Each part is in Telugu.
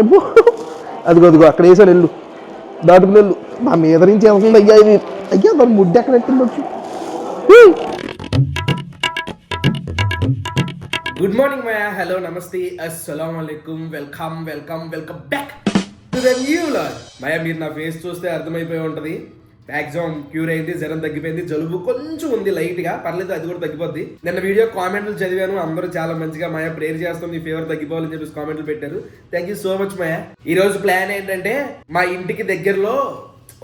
అదిగో అదిగో అక్కడ వేసాడు వెళ్ళు. దాటుకుని వెళ్ళు. మా మీద నుంచి వెళ్తుంది అయ్యా ఇది. అయ్యా దాని ముడ్డి ఎక్కడ ఎట్టుండొచ్చు గుడ్ మార్నింగ్ మయా హలో నమస్తే అస్సలం అలైకుమ్ welcome welcome welcome back to the new vlog Maya మీరు నా ఫేస్ చూస్తే అర్థమైపోయి ఉంటది. మ్యాక్సిమం క్యూర్ అయింది జ్వరం తగ్గిపోయింది జలుబు కొంచెం ఉంది లైట్గా పర్లేదు అది కూడా తగ్గిపోద్ది. నిన్న వీడియో కామెంట్లు చదివాను అందరూ చాలా మంచిగా మాయా ప్రేయర్ చేస్తాం మీ ఫీవర్ తగ్గిపోవాలని చెప్పేసి కామెంట్లు పెట్టారు. Thank you so much Maya. ఈ రోజు ప్లాన్ ఏంటంటే మా ఇంటికి దగ్గరలో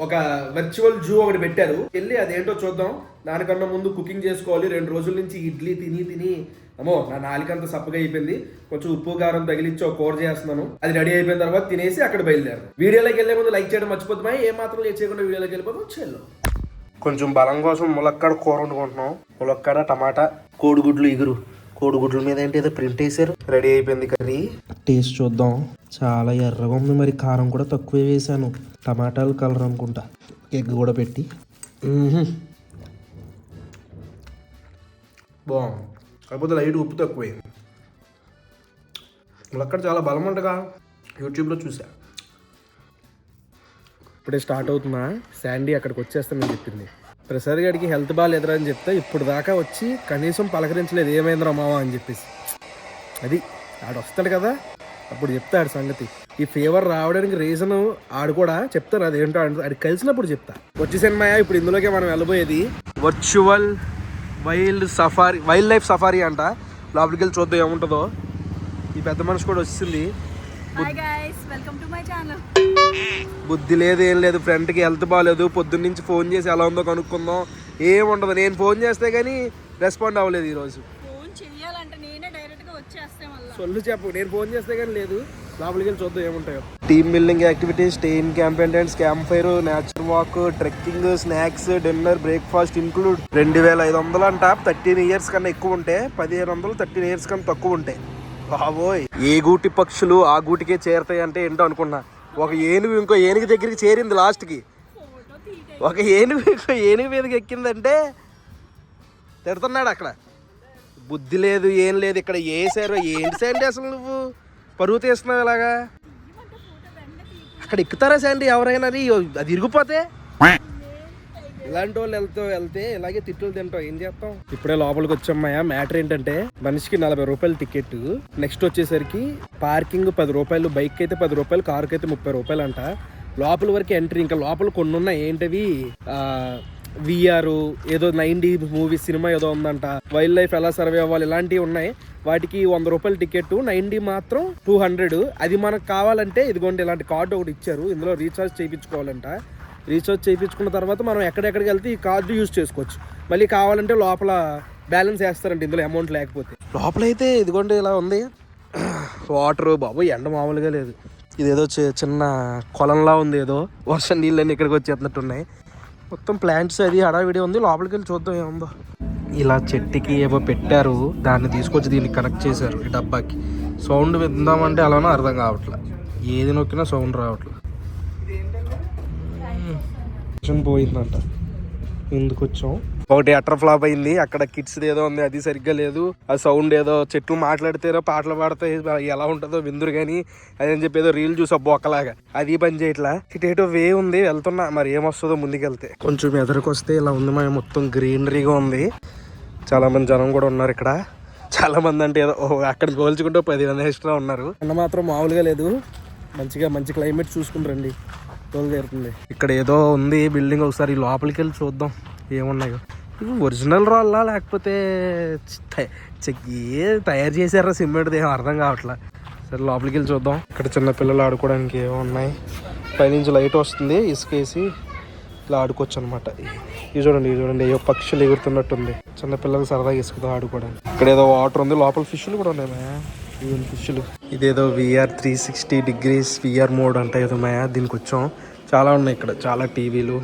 ఒక వర్చువల్ జూ ఒకటి పెట్టారు. వెళ్ళి అదేంటో చూద్దాం. దానికన్నా ముందు కుకింగ్ చేసుకోవాలి. రెండు రోజుల నుంచి ఇడ్లీ తిని తిని. అమ్మో నా నాలికంత సప్పగా అయిపోయింది. కొంచెం ఉప్పు కారం తగిలిచ్చి ఒక కూర చేస్తున్నాను. అది రెడీ అయిపోయిన తర్వాత తినేసి అక్కడ బయలుదేరు వీడియోలోకి వెళ్ళే ముందు లైక్ చేయడం మర్చిపోతున్నా ఏ మాత్రం లేట్ చేయకుండా వీడియోలోకి వెళ్ళిపోతాం చెల్లు కొంచెం బలం కోసం ములక్కడ కూర వండుకుంటున్నాం. ములక్కడ టమాటా కోడిగుడ్లు ఇగురు కోడిగుడ్ల మీద ఏంటి ఏదో ప్రింట్ వేసారు రెడీ అయిపోయింది కర్రీ. టేస్ట్ చూద్దాం. చాలా ఎర్రగా ఉంది మరి కారం కూడా తక్కువే వేసాను టమాటాలు కలర్ అనుకుంటా. ఎగ్ కూడా పెట్టి. బాగుంది. కాకపోతే లైట్ ఉప్పు తక్కువైంది. ములక్కడ చాలా బలం ఉండగా యూట్యూబ్లో చూసా. ఇప్పుడే స్టార్ట్ అవుతున్నా శాండీ అక్కడికి వచ్చేస్తానని చెప్పింది. ప్రసాద్ గారికి హెల్త్ బాగాలేదురా అని చెప్తే ఇప్పుడు దాకా వచ్చి కనీసం పలకరించలేదు ఏమైందిరా మావా? అని చెప్పేసి. అది ఆడు వస్తాడు కదా అప్పుడు చెప్తాడు సంగతి. ఈ ఫీవర్ రావడానికి రీజన్ ఆడు కూడా చెప్తారు అదేంటో అది ఆడికి కలిసినప్పుడు చెప్తా. వచ్చి సినిమా ఇప్పుడు ఇందులోకే మనం వెళ్ళబోయేది virtual wild safari wildlife safari అంట. లోపలికి వెళ్ళి చూద్దాం ఏముంటుందో. ఈ పెద్ద మనిషి కూడా వచ్చింది hi welcome to my channel బుద్ధి లేదు ఏం లేదు ఫ్రెండ్కి హెల్త్ బాగాలేదు పొద్దున్న నుంచి ఫోన్ చేసి ఎలా ఉందో కనుక్కుందాం. ఏం ఉండదు. నేను ఫోన్ చేస్తే కానీ రెస్పాండ్ అవ్వలేదు ఈరోజు. సొల్లు చెప్పు. నేను ఫోన్ చేస్తే కానీ లేదు. లోపలికి వెళ్ళి చూద్దాం ఏముంటాయో. Team building activities stay in camp and campfire nature walk trekking snacks dinner breakfast include రెండు వేల ఐదు వందలు అంట. థర్టీన్ ఇయర్స్ కన్నా ఎక్కువ ఉంటే పదిహేను వందలు థర్టీన్ ఇయర్స్ కన్నా తక్కువ ఉంటాయి బాబోయ్. ఏ గూటి పక్షులు ఆ గూటికే చేరుతాయి అంటే ఏంటో అనుకున్నా. ఒక ఏనుగు ఇంకో ఏనుగు దగ్గరికి చేరింది లాస్ట్కి. ఒక ఏనుగు ఇంకో ఏనుగు మీదకి ఎక్కిందంటే తిడుతున్నాడు అక్కడ. బుద్ధి లేదు ఏం లేదు ఇక్కడ వేసారు ఏంటి శాండీ అసలు నువ్వు? పరువు తీస్తున్నావు ఇలాగా? అక్కడ ఎక్కుతారా శాండీ ఎవరైనా? అది అది ఇరిగిపోతే ఇలాంటి వాళ్ళు వెళ్తూ వెళ్తే ఇలాగే తిట్టులు తింటాం ఏం చేస్తాం? ఇప్పుడే లోపలికి వచ్చామయ్యా. మ్యాటర్ ఏంటంటే మనిషికి నలభై రూపాయలు టికెట్. నెక్స్ట్ వచ్చేసరికి పార్కింగ్ పది రూపాయలు బైక్ అయితే పది రూపాయలు కారుకి అయితే ముప్పై రూపాయలు అంట. లోపల వరకు ఎంట్రీ ఇంకా లోపల కొన్ని ఉన్నాయి ఏంటవి విఆర్ ఏదో నైన్టీ మూవీ సినిమా ఏదో ఉందంట. వైల్డ్ లైఫ్ ఎలా సర్వే అవ్వాలి? ఇలాంటివి ఉన్నాయి. వాటికి వంద రూపాయల టికెట్ నైన్టీ మాత్రం టూ హండ్రెడ్. అది మనకు కావాలంటే ఇదిగోండి ఇలాంటి కార్డు ఒకటి ఇచ్చారు. ఇందులో రీఛార్జ్ చేయించుకోవాలంట. రీఛార్జ్ చేయించుకున్న తర్వాత మనం ఎక్కడెక్కడికి వెళ్తే ఈ కార్డు యూజ్ చేసుకోవచ్చు. మళ్ళీ కావాలంటే లోపల బ్యాలెన్స్ వేస్తారండి ఇందులో అమౌంట్ లేకపోతే. లోపల అయితే ఇదిగోండి ఇలా ఉంది. వాటర్ బాబు ఎండ మామూలుగా లేదు. ఇదేదో చి- చిన్న కొలంలా ఉంది ఏదో. వర్షం నీళ్ళన్నీ ఇక్కడికి వచ్చేస్తున్నట్టు ఉన్నాయి మొత్తం ప్లాంట్స్ అది హడావిడి ఉంది. లోపలికి వెళ్ళి చూద్దాం ఏముందో. ఇలా చెట్టుకి ఏవో పెట్టారు. దాన్ని తీసుకొచ్చి దీన్ని కనెక్ట్ చేశారు ఈ డబ్బాకి. సౌండ్ విందామంటే అలానో అర్థం కావట్లే. ఏది నొక్కినా సౌండ్ రావట్లే. పోయిందంట. ఎందుకు వచ్చాం ఒకటి అటర్ ఫ్లాప్ అయింది. అక్కడ కిడ్స్ ఏదో ఉంది అది సరిగ్గా లేదు. ఆ సౌండ్ ఏదో చెట్లు మాట్లాడితేనో పాటలు పాడితే ఎలా ఉంటుందో విందురు కానీ అదని చెప్పి ఏదో రీల్ చూసా బొక్కలాగా అది పని చేయట్లా? ఇటేటో వే ఉంది వెళ్తున్నా. మరి ఏమొస్తుందో ముందుకెళ్తే. కొంచెం ఎదురుకొస్తే ఇలా ఉంది మా మొత్తం గ్రీనరీగా ఉంది. చాలా మంది జనం కూడా ఉన్నారు ఇక్కడ. చాలా మంది అంటే ఏదో అక్కడ పోల్చుకుంటే పది మంది ఎక్స్ట్రా ఉన్నారు. అన్న మాత్రం మామూలుగా లేదు. మంచిగా మంచి క్లైమేట్ తోలు తోలుదేరుతుంది ఇక్కడ ఏదో ఉంది బిల్డింగ్ ఒకసారి లోపలికి వెళ్ళి చూద్దాం. ఏమున్నాయో ఇవి ఒరిజినల్ రాళ్ళా లేకపోతే ఏ తయారు చేశారా సిమెంట్ ఏం అర్థం కావట్లే? సరే లోపలికి వెళ్ళి చూద్దాం. ఇక్కడ చిన్న పిల్లలు ఆడుకోవడానికి ఏమో ఉన్నాయి. పైనుంచి లైట్ వస్తుంది ఇసుకేసి ఇలా ఆడుకోవచ్చు అనమాట ఇది చూడండి ఇది చూడండి ఏవో పక్షులు ఎగురుతున్నట్టుంది. చిన్న పిల్లలు సరదాగా ఇసుకతో ఆడుకోవడానికి. ఇక్కడ ఏదో వాటర్ ఉంది లోపల ఫిష్లు కూడా ఉన్నాయి ఈవెన్ ఫిష్లు ఇదేదో VR three sixty degrees VR mode అంట ఏదో మాయా దీనికి వచ్చాం. చాలా ఉన్నాయి ఇక్కడ చాలా టీవీలు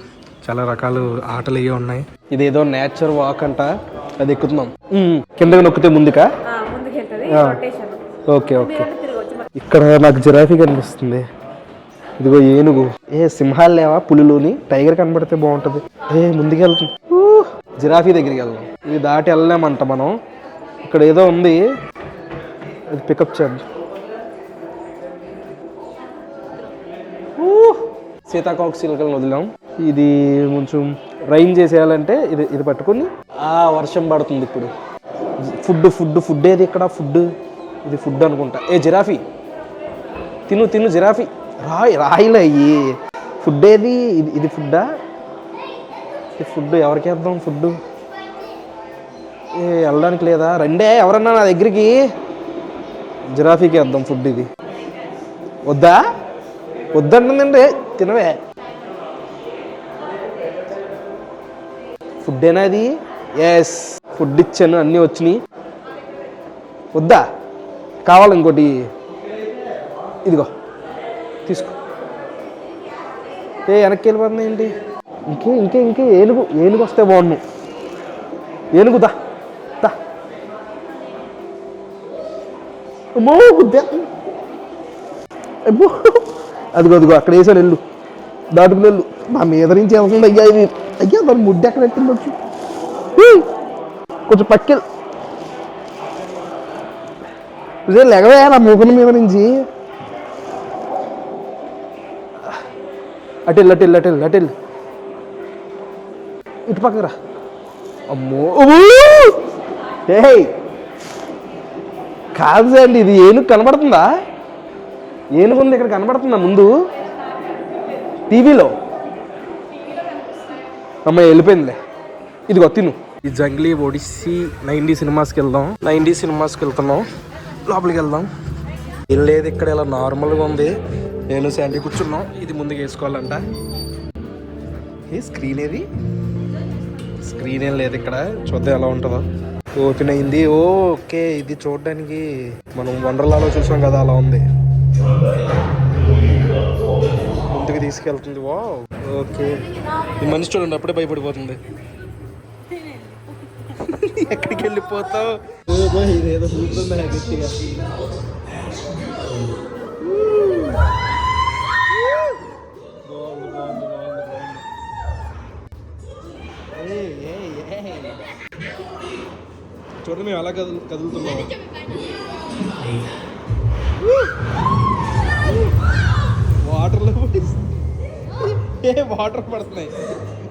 చాలా రకాల ఆటలు ఇవి ఉన్నాయి. ఇదేదో నేచర్ వాక్ అంట అది ఎక్కుతున్నాం. కిందకి నొక్కితే ముందుకా? Okay okay. ఇక్కడ నాకు జిరాఫీ కనిపిస్తుంది. ఇదిగో ఏనుగు. ఏ సింహాలు లేవా? పులులుని? టైగర్ కనబడితే బాగుంటది. ఏ ముందుకెళ్తుంది జిరాఫీ దగ్గరికి వెళ్దాం. ఇది దాటి వెళ్ళలేమంట మనం. ఇక్కడ ఏదో ఉంది. అది పికప్ చేద్దాం సీతాకోక చిలుకలను వదిలాం. ఇది కొంచెం రైన్ చేసేయాలంటే ఇది ఇది పట్టుకొని ఆ వర్షం పడుతుంది ఇప్పుడు. ఫుడ్ ఫుడ్ ఫుడ్ ఏది ఇక్కడ? ఫుడ్. ఇది ఫుడ్ అనుకుంటా. ఏ జిరాఫీ. తిను తిను జిరాఫీ. రాయి రాయిలే అయ్యి. ఫుడ్ ఏది? ఇది ఇది ఫుడ్డా? ఈ ఫుడ్. ఎవరికి వేద్దాం ఫుడ్ ఏ వెళ్ళడానికి లేదా? రండే ఎవరన్నా నా దగ్గరికి. జిరాఫీకి వేద్దాం ఫుడ్ ఇది. వద్దా? వద్దంటుందండి తినవే. ఫుడ్ ఏనా అది ఎస్ ఫుడ్ ఇచ్చాను అన్నీ వచ్చినాయి. వద్దా? కావాలి ఇంకోటి. ఇదిగో. తీసుకో. ఏ వెనక్కి వెళ్ళిపోతుంది ఏంటి? ఇంకే ఇంకే ఇంకే ఏనుగు ఏనుగు వస్తే బాగుండు. ఏనుగుదా? అమ్మో గుద్దే. అబ్బో. అదిగో అదిగో అక్కడ వేసాను వెళ్ళు దాటుకుని వెళ్ళు. మా మీద నుంచి వెళ్తుంది అయ్యా ఇది అయ్యా దాని ముడ్డు ఎక్కడ ఎట్టిండొచ్చు కొంచెం పక్కెళ్ళు ఇదే లెగవే నా ముఖం మీద నుంచి. అటెల్ అటెల్ అటెల్ అటెల్ ఇటు పక్కరా అమ్మో. ఏ కాదు అండి ఇది ఏనుగు కనబడుతుందా? ఏనుగుంది ఇక్కడ కనబడుతుందా ముందు? టీవీలో? అమ్మ వెళ్ళిపోయిందిలే. ఇదిగో తిను. ఈ జంగ్లీ ఒడిస్సీ నైంటీ సినిమాస్కి వెళ్దాం. నైంటీ సినిమాస్కి వెళ్తున్నాం. లోపలికి వెళ్దాం. ఏం లేదు ఇక్కడ ఇలా నార్మల్గా ఉంది. నేను శాండీ కూర్చున్నాం. ఇది ముందుకు వేసుకోవాలంట. ఏ స్క్రీన్ ఏది? స్క్రీన్ ఏం లేదు ఇక్కడ. చూద్దాం ఎలా ఉంటుందో. ఓపెన్ అయింది ఓకే ఇది చూడడానికి మనం వండర్లాలో చూసాం కదా అలా ఉంది. ముందుకు తీసుకెళ్తుంది. వా ఓకే. ఈ మనిషి చూడండి అప్పుడే భయపడిపోతుంది. ఎక్కడికి వెళ్ళిపోతావు? ఇదేదో చూడండి మేము ఎలా కదులు కదులుతున్నాం. వాటర్లో ఏ వాటర్ పడుతున్నాయి?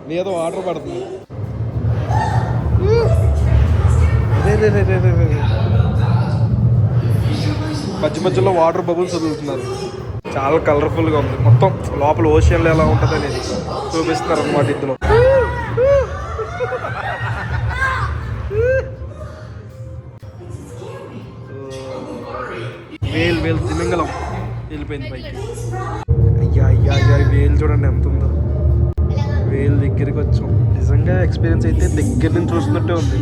మీద వాటర్ పడుతుంది మధ్య మధ్యలో వాటర్ బబుల్స్ వదులుతున్నారు. చాలా కలర్ఫుల్గా ఉంది. మొత్తం లోపల ఓషియన్లో ఎలా ఉంటుంది అనేది చూపిస్తున్నారు అనమాట ఇందులో. వేలు తిమింగలం వెళ్ళిపోయింది పైకి. అయ్యా అయ్యా అయ్యా వేలు చూడండి ఎంత ఉందో. వేలు దగ్గరికి వచ్చాం. నిజంగా ఎక్స్పీరియన్స్ అయితే దగ్గర నుంచి చూస్తున్నట్టే ఉంది.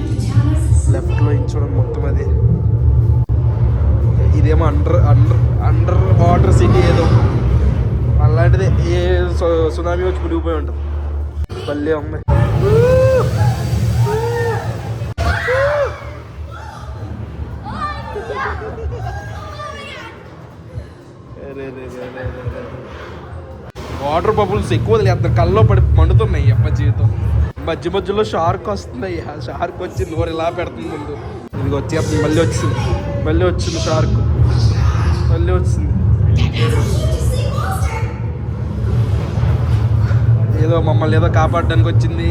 లెఫ్ట్లో చూడండి మొత్తం అది. ఇదేమో under under under water city ఏదో. అలాంటిది ఏ సు- సునామీ వచ్చి మునిగిపోయి ఉంటుంది. భలే ఉంది. వాటర్ బబుల్స్ ఎక్కువ వదిలేస్తారు కల్లో పడి మండుతున్నాయి అప్ప జీవితం. మధ్య మధ్యలో షార్క్ వస్తుంది ఆ షార్క్ వచ్చి నోరు ఇలా పెడుతుంది ముందు. ఇది వచ్చేస్తుంది మళ్ళీ వచ్చింది. మళ్ళీ వచ్చింది షార్క్ మళ్ళీ వచ్చింది. ఏదో మమ్మల్ని ఏదో కాపాడడానికి వచ్చింది.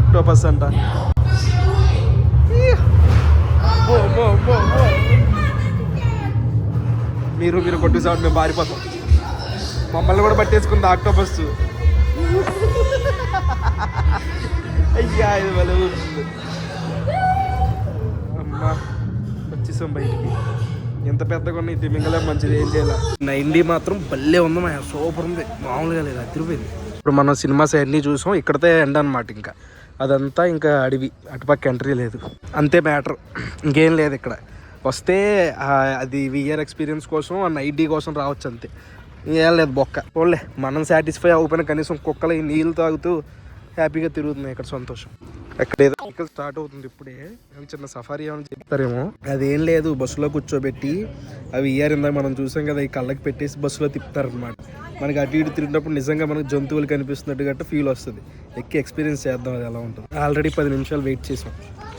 అక్టోపస్ అంట. మీరు మీరు కొట్టేసాడు మేము పారిపోతాం. మమ్మల్ని కూడా పట్టేసుకుంది ఆక్టోపస్. అయ్యా ఇది భలే అమ్మా వచ్చేసాం బయటికి. ఎంత పెద్దగా ఉన్నాయి తిమింగలే మంచిది ఏం చేయాలి? నైన్టీ మాత్రం భలే ఉంది మా సూపర్ ఉంది. మామూలుగా లేదు అదిరిపోయింది. ఇప్పుడు మనం సినిమాస్ అన్నీ చూసాం ఇక్కడతే ఎండ అనమాట ఇంకా. అదంతా ఇంకా అడవి అటుపక్క ఎంట్రీ లేదు. అంతే మ్యాటర్. ఇంకేం లేదు ఇక్కడ. వస్తే అది విఆర్ ఎక్స్పీరియన్స్ కోసం ఆ ఐడి కోసం రావచ్చు అంతే. ఏం లేదు బొక్క. పోలే మనం సాటిస్ఫై అవ్వకపోయినా కనీసం కుక్కలు నీళ్ళు తాగుతూ హ్యాపీగా తిరుగుతున్నాయి ఇక్కడ సంతోషం. అక్కడ ఏదో ఇక్కడ స్టార్ట్ అవుతుంది ఇప్పుడే. చిన్న సఫారీ ఏమైనా చెప్తారేమో అదేం లేదు బస్సులో కూర్చోబెట్టి అవి ఇయర్ ఇందాక మనం చూసాం కదా ఈ కళ్ళకి పెట్టేసి బస్సులో తిప్పుతారనమాట మనకి అటు ఇటు తిరిగినప్పుడు నిజంగా మనకు జంతువులు కనిపిస్తున్నట్టు గట్ట ఫీల్ వస్తుంది. ఎక్కి ఎక్స్పీరియన్స్ చేద్దాం అది ఎలా ఉంటుంది. ఆల్రెడీ పది నిమిషాలు వెయిట్ చేసాం.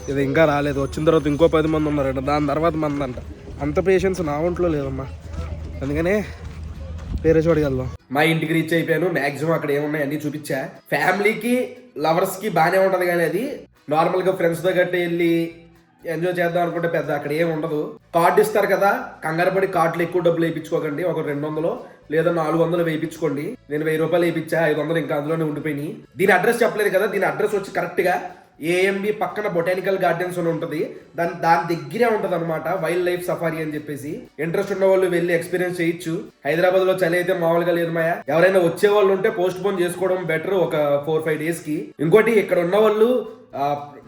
ఇది ఇంకా రాలేదు. వచ్చిన తర్వాత ఇంకో పది మంది ఉన్నారంట. దాని తర్వాత మంది అంట అంత పేషెన్స్ నా ఒంట్లో లేదమ్మా. అందుకనే వేరే చోటుకి వెళ్దాం. మా ఇంటికి రీచ్ అయిపోయాను. మాక్సిమం అక్కడ ఏమున్నాయి అన్ని చూపించా. ఫ్యామిలీకి లవర్స్కి బాగానే ఉంటుంది కానీ అది. నార్మల్గా ఫ్రెండ్స్తో ఫ్రెండ్స్ వెళ్ళి ఎంజాయ్ చేద్దాం అనుకుంటే పెద్ద అక్కడ ఏం ఉండదు. కార్డు ఇస్తారు కదా కంగారు పడి కార్డులు ఎక్కువ డబ్బులు వేయించుకోకండి ఒక రెండు వందలు లేదా నాలుగు వందలు వేయించుకోండి. నేను వెయ్యి రూపాయలు వేయించా ఐదు వందలు ఇంకా అందులోనే ఉండిపోయినాయి. దీని అడ్రస్ చెప్పలేదు కదా దీని అడ్రస్ వచ్చి కరెక్ట్గా ఏఎంబి పక్కన బొటానికల్ గార్డెన్స్ అని ఉంటుంది. దాని దాని దగ్గరే ఉంటుంది అనమాట వైల్డ్ లైఫ్ సఫారీ అని చెప్పేసి. ఇంట్రెస్ట్ ఉన్న వాళ్ళు వెళ్ళి ఎక్స్పీరియన్స్ చేయొచ్చు. హైదరాబాద్లో చలి అయితే మామూలుగా లేదు మాయా. ఎవరైనా వచ్చే వాళ్ళు ఉంటే పోస్ట్ పోన్ చేసుకోవడం బెటర్ ఒక ఫోర్ ఫైవ్ డేస్కి. ఇంకోటి ఇక్కడ ఉన్న వాళ్ళు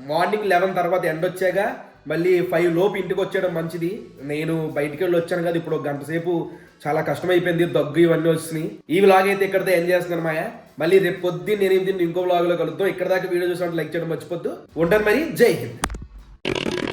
మార్నింగ్ లెవెన్ తర్వాత ఎండ వచ్చాక మళ్ళీ ఫైవ్ లోపు ఇంటికి వచ్చేయడం మంచిది. నేను బయటికి వెళ్ళి వచ్చాను కదా ఇప్పుడు గంట సేపు చాలా కష్టమైపోయింది దగ్గు ఇవన్నీ వచ్చినాయి. ఈ వ్లాగ్ అయితే ఇక్కడితో ఎండ్ చేస్తున్నాను మాయా. మళ్ళీ రేపు పొద్దున్న నేను ఇంకో వ్లాగ్లో కలుద్దాం. ఇక్కడ దాకా వీడియో చూసినట్టు లైక్ చేయడం మర్చిపోద్దు. ఉంటాను మరి. జై హింద్.